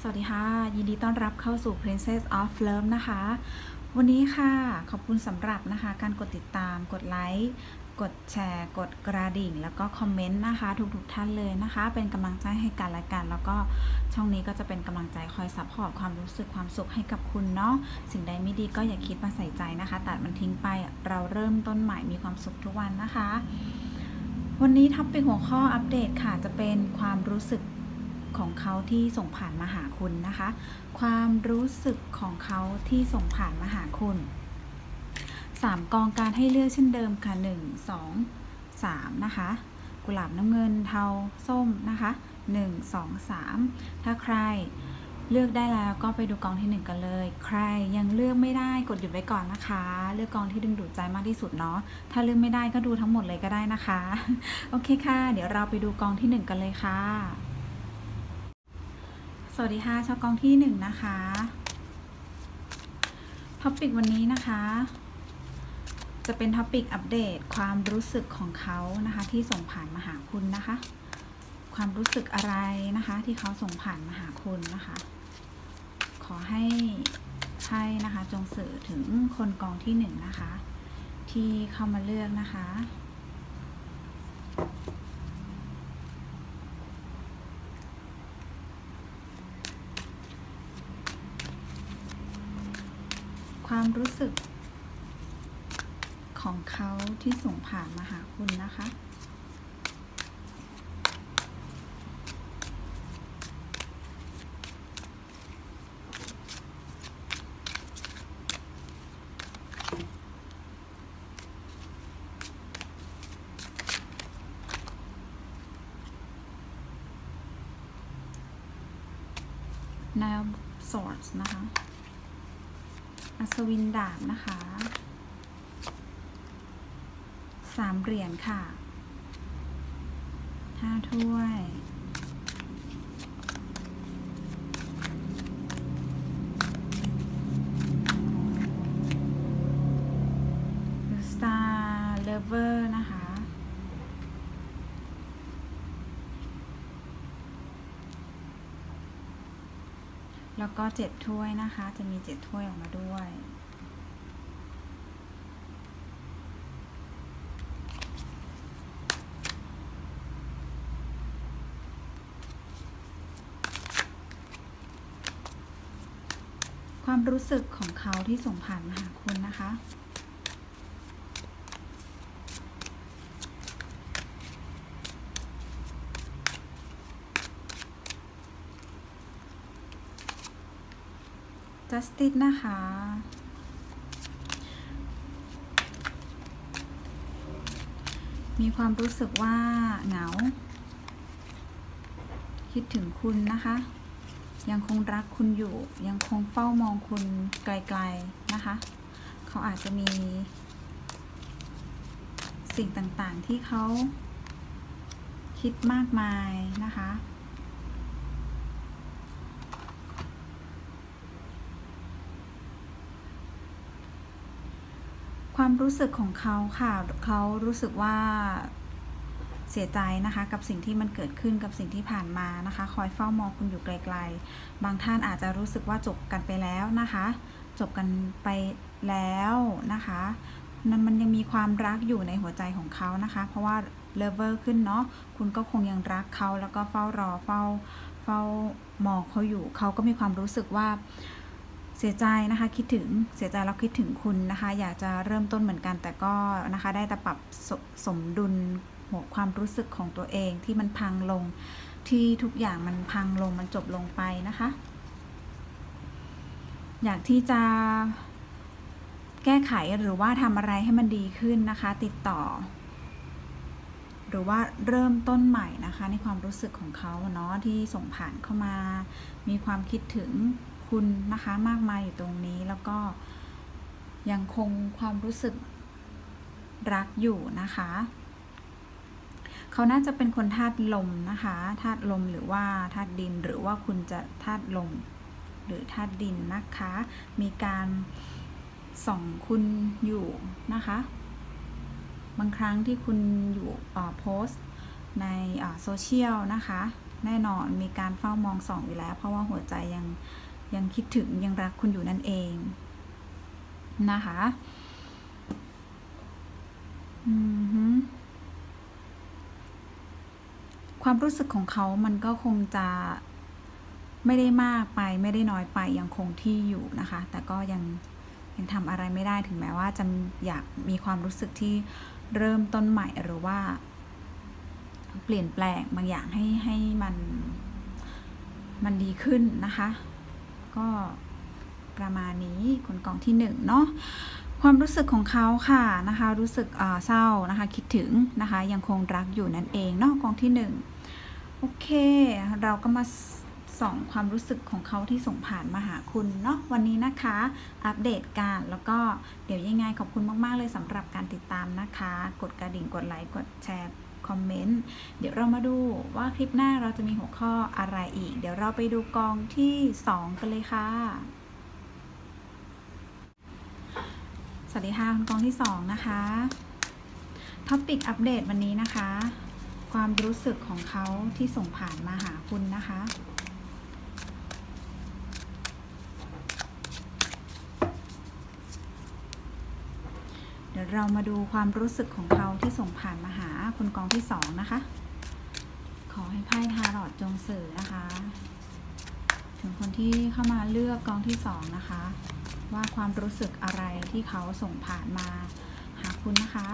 สวัสดีค่ะ ยินดีต้อนรับเข้าสู่ Princess of Love นะคะ วันนี้ค่ะ ขอบคุณสำหรับนะคะ การกดติดตาม กดไลค์ กดแชร์ กดกระดิ่ง แล้วก็คอมเมนต์นะคะ ทุกๆท่านเลยนะคะ เป็นกำลังใจให้กันและกัน แล้วก็ช่องนี้ก็จะเป็นกำลังใจคอยซัพพอร์ตความรู้สึกความสุขให้กับคุณเนาะ สิ่งใดไม่ดีก็อย่าคิดมาใส่ใจนะคะ ตัดมันทิ้งไป เราเริ่มต้นใหม่ มีความสุขทุกวันนะคะ วันนี้ท็อปเป็นหัวข้ออัปเดตค่ะ จะเป็นความรู้สึก ของเขาที่ส่งผ่านมาหาคุณนะคะ ความรู้สึกของเขาที่ส่งผ่านมาหาคุณสามกองการให้เลือกเช่นเดิมค่ะหนึ่งสองสามนะคะ กุหลาบน้ำเงินเทาส้มนะคะหนึ่งสองสามถ้าใครเลือกได้แล้วก็ไปดูกองที่หนึ่งกันเลย ใครยังเลือกไม่ได้กดหยุดไว้ก่อนนะคะ เลือกกองที่ดึงดูดใจมากที่สุดเนาะ ถ้าเลือกไม่ได้ก็ดูทั้งหมดเลยก็ได้นะคะ โอเคค่ะ เดี๋ยวเราไปดูกองที่หนึ่งกันเลยค่ะ สวัสดีค่ะชาวกองที่หนึ่งนะคะท็อปิกวันนี้นะคะ จะเป็นท็อปิกอัปเดตความรู้สึกของเขานะคะ ที่ส่งผ่านมาหาคุณนะคะ ความรู้สึกอะไรนะคะ ที่เขาส่งผ่านมาหาคุณนะคะ ขอให้ไพ่นะคะ จงสื่อถึงคนกองที่หนึ่งนะคะ ที่เข้ามาเลือกนะคะ ความรู้สึก ของเขาที่ส่งผ่านมาหาคุณนะคะ Nine of Swords นะคะ อัศวินดาบนะคะสามเหรียญค่ะห้าถ้วย Star Lover นะคะ แล้วก็เจ็ดถ้วยนะคะ จะมีเจ็ดถ้วยออกมาด้วย ความรู้สึกของเขาที่ส่งผ่านมาหาคุณนะคะ Justice นะคะ มีความรู้สึกว่าเหงา คิดถึงคุณนะคะ ยังคงรักคุณอยู่ ยังคงเฝ้ามองคุณไกลๆนะคะ เขาอาจจะมี สิ่งต่างๆที่เขาคิดมากมายนะคะ ความรู้สึกของเขาค่ะเขารู้สึกว่าเสียใจนะคะ กับสิ่งที่มันเกิดขึ้นกับสิ่งที่ผ่านมานะคะ คอยเฝ้ามองคุณอยู่ไกล ๆ บางท่านอาจจะรู้สึกว่าจบกันไปแล้วนะคะ จบกันไปแล้วนะคะนั้นมันยังมีความรักอยู่ในหัวใจของเขานะคะ เพราะว่าเลเวอร์ขึ้นเนาะคุณก็คงยังรักเขาแล้วก็เฝ้ารอเฝ้าเฝ้ามองเขาอยู่เขาก็มีความรู้สึกว่า เสียใจนะคะคิดถึงเสียใจแล้วคิดถึงคุณนะคะ อยากจะเริ่มต้นเหมือนกัน แต่ก็นะคะได้แต่ปรับสสมดุลหัวความรู้สึกของตัวเองที่มันพังลงที่ทุกอย่างมันพังลงมันจบลงไปนะคะ อยากที่จะแก้ไขหรือว่าทำอะไรให้มันดีขึ้นนะคะ ติดต่อ หรือว่าเริ่มต้นใหม่นะคะ ในความรู้สึกของเขาเนาะที่ส่งผ่านเข้ามา มีความคิดถึง คุณนะคะมากมายอยู่ตรงนี้แล้วก็ยังคงความรู้สึกรักอยู่นะคะ เขาน่าจะเป็นคนธาตุลมนะคะธาตุลมหรือว่าธาตุดินหรือว่าคุณจะธาตุลม หรือธาตุดินนะคะ มีการส่องคุณอยู่นะคะ บางครั้งที่คุณอยู่โพสต์ในโซเชียลนะคะ แน่นอนมีการเฝ้ามองส่องอยู่แล้ว เพราะว่าหัวใจยัง ยังคิดถึงยังรักคุณอยู่นั่นเองนะคะความรู้สึกของเขามันก็คงจะไม่ได้มากไปไม่ได้น้อยไปยังคงที่อยู่นะคะ แต่ก็ยังยังทำอะไรไม่ได้ถึงแม้ว่าจะอยากมีความรู้สึกที่เริ่มต้นใหม่หรือว่า เปลี่ยนแปลงบางอย่างให้ให้มันมันดีขึ้นนะคะ ก็ประมาณนี้คนกองที่หนึ่งเนาะความรู้สึกของเขาค่ะนะคะรู้สึกเศร้านะคะคิดถึงนะคะยังคงรักอยู่นั่นเองเนาะกองที่หนึ่งโอเค เราก็มาส่องความรู้สึกของเขาที่ส่งผ่านมาหาคุณเนาะวันนี้นะคะ อัปเดตกันแล้วก็เดี๋ยวยังไงขอบคุณมาก ๆ เลยสำหรับการติดตามนะคะ กดกระดิ่งกดไลค์กดแชร์ คอมเมนต์ เดี๋ยวเรามาดูว่าคลิปหน้าเราจะมีหัวข้ออะไรอีก เดี๋ยวเราไปดูกองที่ 2 กันเลยค่ะ สวัสดีค่ะคุณกองที่ 2 นะคะท็อปิกอัปเดตวันนี้นะคะ ความรู้สึกของเขาที่ส่งผ่านมาหาคุณนะคะเดี๋ยวเรามาดูความรู้สึกของเขาที่ส่งผ่านมาหา คุณกองที่สองนะคะ ขอให้ไพ่ทารอดจงสื่อนะคะ ถึงคนที่เข้ามาเลือกกองที่สองนะคะ ว่าความรู้สึกอะไรที่เขาส่งผ่านมาหาคุณนะคะ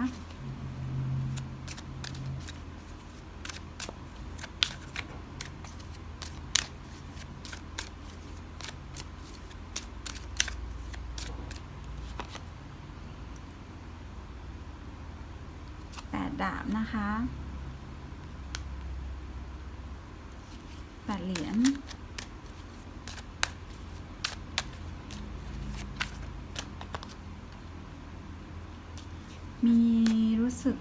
ดาบนะคะแปดเหรียญมีรู้สึก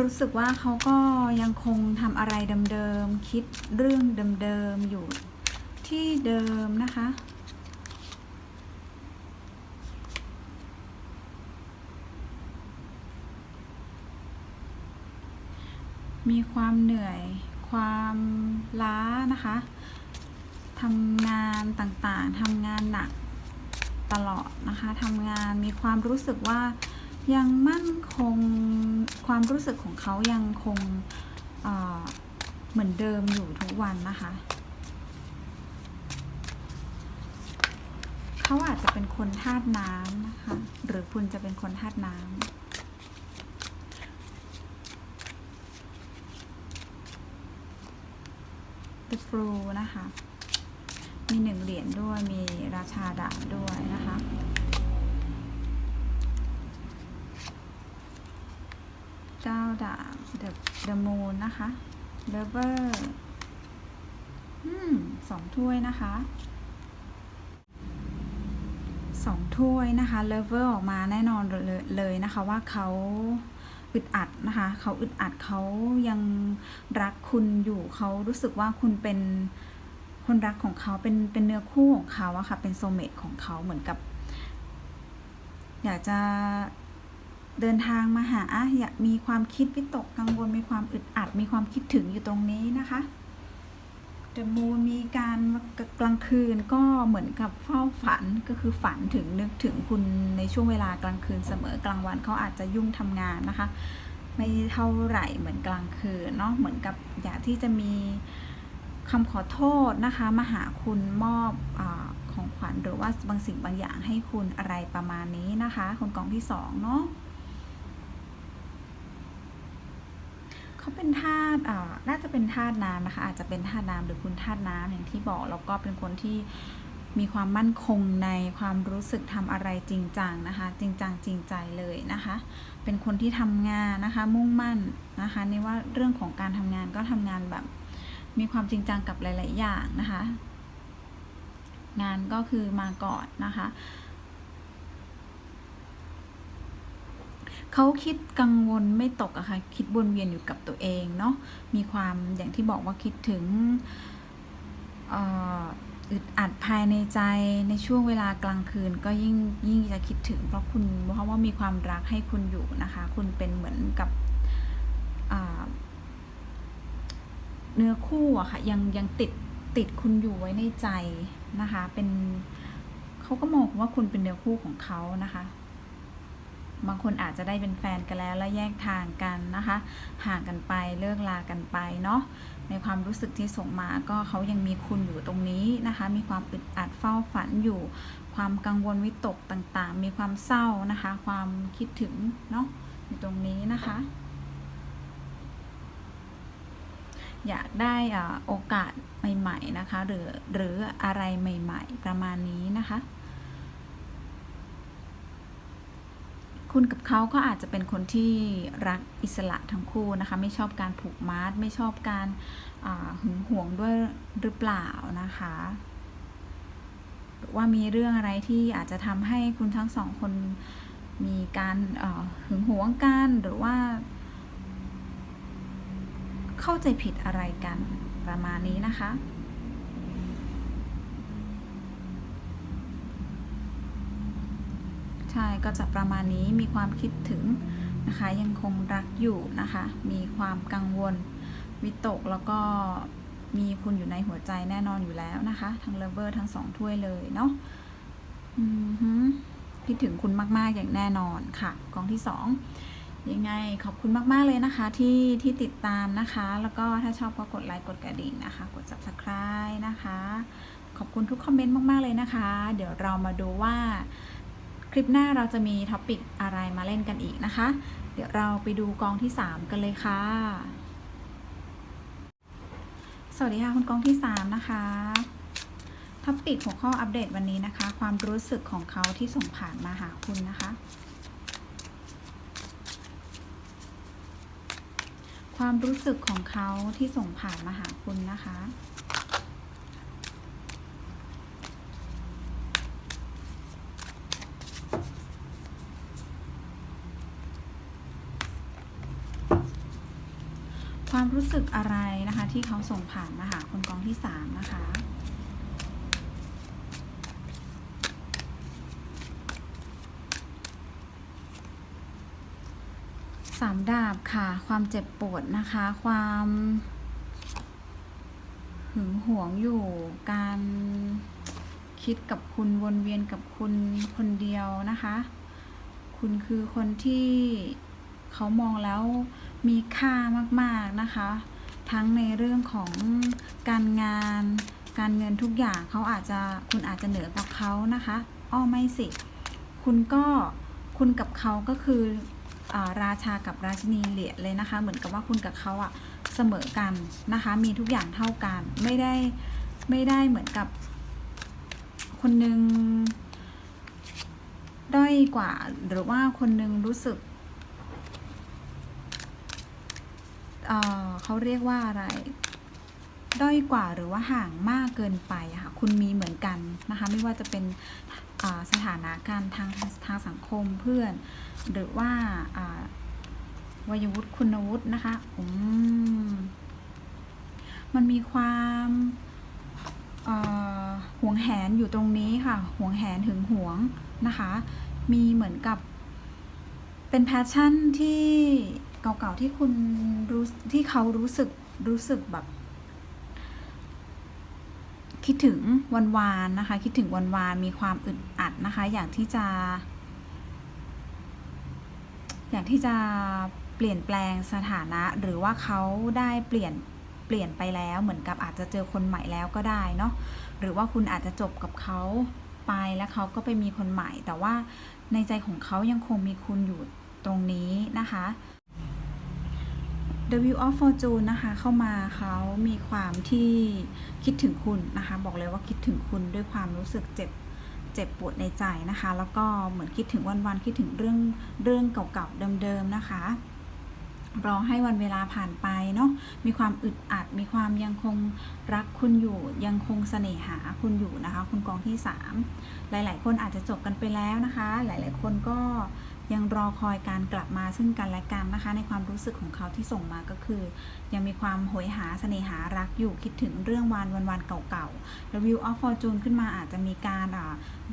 รู้สึกว่าเขาก็ยังคงทำอะไรเดิมๆ คิดเรื่องเดิมๆ อยู่ที่เดิมนะคะ มีความเหนื่อย ความล้านะคะทำงานต่างๆทำงานหนักตลอดนะคะทำงานมีความรู้สึกว่ายังมั่นคงความรู้สึกของเขายังคงเเหมือนเดิมอยู่ทุกวันนะคะเขาอาจจะเป็นคนธาตุน้ำนะคะ หรือคุณจะเป็นคนธาตุน้ำ The f l u นะคะ มีหนึ่งเหรียญด้วย มีราชาดาบด้วยนะคะเก้าดาบ The The Moon นะคะ Lover อืมสองถ้วยนะคะสองถ้วยนะคะ Lover ออกมาแน่นอนเลเลยนะคะว่าเขา อึดอัดนะคะ เขาอึดอัดเขายังรักคุณอยู่เขารู้สึกว่าคุณเป็นคนรักของเขาเป็นเป็นเนื้อคู่ของเขาอะค่ะ เป็นโซเมตของเขาเหมือนกับ อยากจะเดินทางมาหาอยากมีความคิดวิตกกังวลมีความอึดอัด มีความคิดถึงอยู่ตรงนี้นะคะ เดมูนมีการกลางคืนก็เหมือนกับเฝ้าฝันก็คือฝันถึงนึกถึงคุณในช่วงเวลากลางคืนเสมอกลางวันเขาอาจจะยุ่งทำงานนะคะ ไม่เท่าไหร่เหมือนกลางคืนเนาะเหมือนกับอยากที่จะมีคำขอโทษนะคะมาหาคุณมอบอของขวัญหรือว่าบางสิ่งบางอย่างให้คุณอะไรประมาณนี้นะคะ คนกองที่สองเนาะ เขาเป็นธาตุอ่าน่าจะเป็นธาตุน้ำนะคะอาจจะเป็นธาตุน้ำหรือคุณธาตุน้ำอย่างที่บอกแล้วก็เป็นคนที่มีความมั่นคงในความรู้สึกทำอะไรจริงจังนะคะ จริงจังจริงใจเลยนะคะ เป็นคนที่ทำงานนะคะ มุ่งมั่นนะคะในว่าเรื่องของการทำงานก็ทำงานแบบ มีความจริงจังกับหลาย ๆ อย่างนะคะ งานก็คือมาก่อนนะคะ เขาคิดกังวลไม่ตกอะค่ะ คิดวนเวียนอยู่กับตัวเองเนาะ มีความอย่างที่บอกว่าคิดถึงอึดอัดภายในใจในช่วงเวลากลางคืนก็ยิ่งยิ่งจะคิดถึง เพราะคุณเพราะว่ามีความรักให้คุณอยู่นะคะ คุณเป็นเหมือนกับเนื้อคู่อะค่ะยังยังติดติดคุณอยู่ไว้ในใจนะคะ เป็นเขาก็มองว่าคุณเป็นเนื้อคู่ของเขานะคะ บางคนอาจจะได้เป็นแฟนกันแล้ว แล้วแยกทางกันนะคะ ห่างกันไปเลิกลากันไปเนาะในความรู้สึกที่ส่งมาก็เขายังมีคุณอยู่ตรงนี้นะคะ มีความอึดอัดเฝ้าฝันอยู่ ความกังวลวิตกต่างๆ มีความเศร้านะคะ ความคิดถึงเนาะอยู่ตรงนี้นะคะอยากได้อ่าโอกาสใหม่ ๆ นะคะ หรือหรืออะไรใหม่ ๆ ประมาณนี้นะคะ คุณกับเขาก็อาจจะเป็นคนที่รักอิสระทั้งคู่นะคะ ไม่ชอบการผูกมัดไม่ชอบการหึงหวงด้วยหรือเปล่านะคะหรือว่ามีเรื่องอะไรที่อาจจะทำให้คุณทั้งสองคนมีการหึงหวงกันหรือว่า เข้าใจผิดอะไรกันประมาณนี้นะคะ ใช่ก็จะประมาณนี้มีความคิดถึงนะคะ ยังคงรักอยู่นะคะ มีความกังวล วิตกแล้วก็มีคุณอยู่ในหัวใจแน่นอนอยู่แล้วนะคะ ทั้งเลเวอร์ทั้งสองถ้วยเลยเนาะคิดถึงคุณมากๆอย่างแน่นอนค่ะ กองที่สองยังไงขอบคุณมาก ๆ เลยนะคะที่ที่ติดตามนะคะ แล้วก็ถ้าชอบก็กดไลค์กดกระดิ่งนะคะ กด subscribe นะคะ ขอบคุณทุกคอมเมนต์มาก ๆ เลยนะคะ เดี๋ยวเรามาดูว่า คลิปหน้าเราจะมีท็อปิกอะไรมาเล่นกันอีกนะคะ เดี๋ยวเราไปดูกองที่ 3 กันเลยค่ะ สวัสดีค่ะคุณกองที่ 3 นะคะท็อปิกหัวข้ออัปเดตวันนี้นะคะ ความรู้สึกของเขาที่ส่งผ่านมาหาคุณนะคะ ความรู้สึกของเขาที่ส่งผ่านมาหาคุณนะคะ ความรู้สึกอะไรนะคะ ที่เขาส่งผ่านมาหาคนกองที่สามนะคะสามดาบค่ะ ความเจ็บปวดนะคะ ความหึงหวงอยู่การคิดกับคุณวนเวียนกับคุณคนเดียวนะคะ คุณคือคนที่ เขามองแล้วมีค่ามากๆนะคะ ทั้งในเรื่องของการงาน การเงินทุกอย่างเขาอาจจะคุณอาจจะเหนือกว่าเขานะคะ อ้อไม่สิ คุณก็คุณกับเขาก็คืออราชากับราชินีเหรียญเลยนะคะ เหมือนกับว่าคุณกับเขาอะเสมอกันนะคะ มีทุกอย่างเท่ากัน ไม่ได้ไม่ได้เหมือนกับ คนหนึ่งด้อยกว่าหรือว่าคนหนึ่งรู้สึก เอ่อเขาเรียกว่าอะไร ด้อยกว่าหรือว่าห่างมากเกินไปค่ะคุณมีเหมือนกันนะคะ ไม่ว่าจะเป็นสถานะการทางทางสังคมเพื่อน หรือว่าอ่าวัยวุฒิคุณวุฒินะคะอืมมันมีความเอ่วงแหนอยู่ตรงนี้ค่ะห่วงแหนถึงหวงนะคะ มีเหมือนกับเป็นแพชชั่นที่ เก่าๆที่คุณรู้ที่เขารู้สึกรู้สึกแบบ คิดถึงวันวานนะคะ คิดถึงวันวานมีความอึดอัดนะคะ อยากที่จะ อยากที่จะเปลี่ยนแปลงสถานะ หรือว่าเขาได้เปลี่ยนเปลี่ยนไปแล้วเหมือนกับอาจจะเจอคนใหม่แล้วก็ได้เนาะหรือว่าคุณอาจจะจบกับเขาไปแล้วเขาก็ไปมีคนใหม่ แต่ว่าในใจของเขายังคงมีคุณอยู่ตรงนี้นะคะ The Wheel of Fortune นะคะเข้ามาเขามีความที่คิดถึงคุณนะคะ บอกเลยว่าคิดถึงคุณด้วยความรู้สึกเจ็บเจ็บปวดในใจนะคะ แล้วก็เหมือนคิดถึงวันๆคิดถึงเรื่องเรื่องเก่าๆเดิมๆนะคะรอให้วันเวลาผ่านไปเนาะ มีความอึดอัด มีความยังคงรักคุณอยู่ ยังคงเสน่หาคุณอยู่นะคะ คุณกองที่ 3 หลาย ๆ คนอาจจะจบกันไปแล้วนะคะ หลาย ๆ คนก็ ยังรอคอยการกลับมาซึ่งกันและกันนะคะ ในความรู้สึกของเขาที่ส่งมาก็คือ ยังมีความโหยหาเสน่หารักอยู่คิดถึงเรื่องวานวันวันเก่าๆ The View of Fortune ขึ้นมาอาจจะมีการ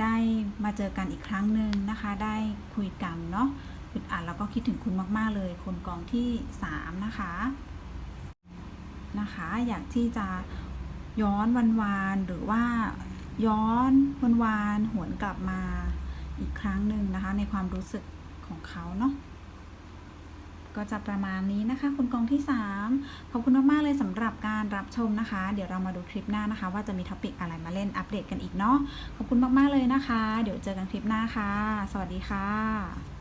ได้มาเจอกันอีกครั้งหนึ่งนะคะ ได้คุยกันเนาะอึดอัดแล้วก็คิดถึงคุณมากๆเลย คนกองที่ 3 นะคะนะคะ อยากที่จะย้อนวันวานหรือว่าย้อนวันวานหวนกลับมาอีกครั้งหนึ่งนะคะ ในความรู้สึก ของเขาเนาะก็จะประมาณนี้นะคะ คุณกองที่ 3 ขอบคุณมาก ๆ เลยสำหรับการรับชมนะคะ เดี๋ยวเรามาดูคลิปหน้านะคะ ว่าจะมีท็อปิกอะไรมาเล่นอัปเดตกันอีกเนาะขอบคุณมาก ๆ เลยนะคะ เดี๋ยวเจอกันคลิปหน้าค่ะ สวัสดีค่ะ